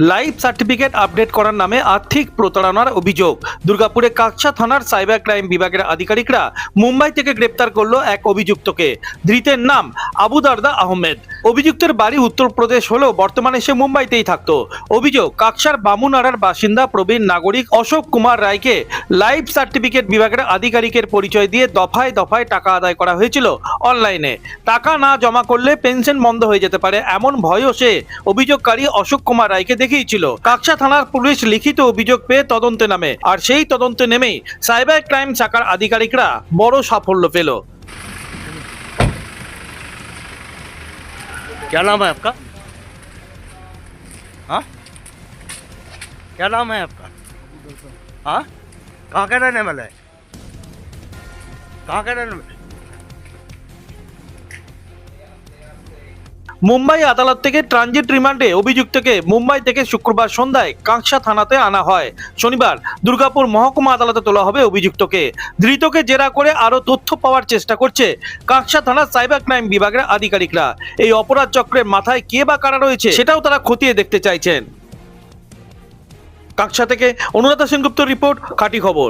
Life certificate update করার নামে আর্থিক প্রতারণার অভিযোগ। দুর্গাপুরে কাকসা থানার সাইবার ক্রাইম বিভাগের আধিকারিকরা মুম্বাই থেকে গ্রেপ্তার করল এক অভিযুক্তকে। ধৃতের নাম আবুদারদা আহমেদ। অভিযুক্তের বাড়ি উত্তরপ্রদেশ হলেও বর্তমানে সে মুম্বাইতেই থাকত। অভিযোগ, কাকসার বামুনাড়ার বাসিন্দা প্রবীণ নাগরিক অশোক কুমার রায়কে লাইফ সার্টিফিকেট বিভাগের আধিকারিকের পরিচয় দিয়ে দফায় দফায় টাকা আদায় করা হয়েছিল অনলাইনে। টাকা না জমা করলে পেনশন বন্ধ হয়ে যেতে পারে এমন ভয়ও সে অভিযোগকারী অশোক কুমার রায়কে দেখিয়েছিল। কাকসা থানার পুলিশ লিখিত অভিযোগ পেয়ে তদন্তে নামে, আর সেই তদন্তে নেমেই সাইবার ক্রাইম শাখার আধিকারিকরা বড় সাফল্য পেল। क्या नाम है आपका? हाँ? क्या नाम है आपका? हाँ? कहाँ का रहने वाला है? कहाँ का रहने वाला মুম্বাই আদালত থেকে ট্রানজিট রিমান্ডে অভিযুক্তকে মুম্বাই থেকে শুক্রবার সন্ধ্যায় কাঁকসা থানাতে আনা হয়। শনিবার দুর্গাপুর মহকুমা আদালতে তোলা হবে অভিযুক্তকে। ধৃতকে জেরা করে আরও তথ্য পাওয়ার চেষ্টা করছে কাঁকসা থানার সাইবার ক্রাইম বিভাগের আধিকারিকরা। এই অপরাধ চক্রের মাথায় কে বা কারা রয়েছে সেটাও তারা খতিয়ে দেখতে চাইছেন। কাঁকসা থেকে অনুরাধা সেনগুপ্ত রিপোর্ট, খাঁটি খবর।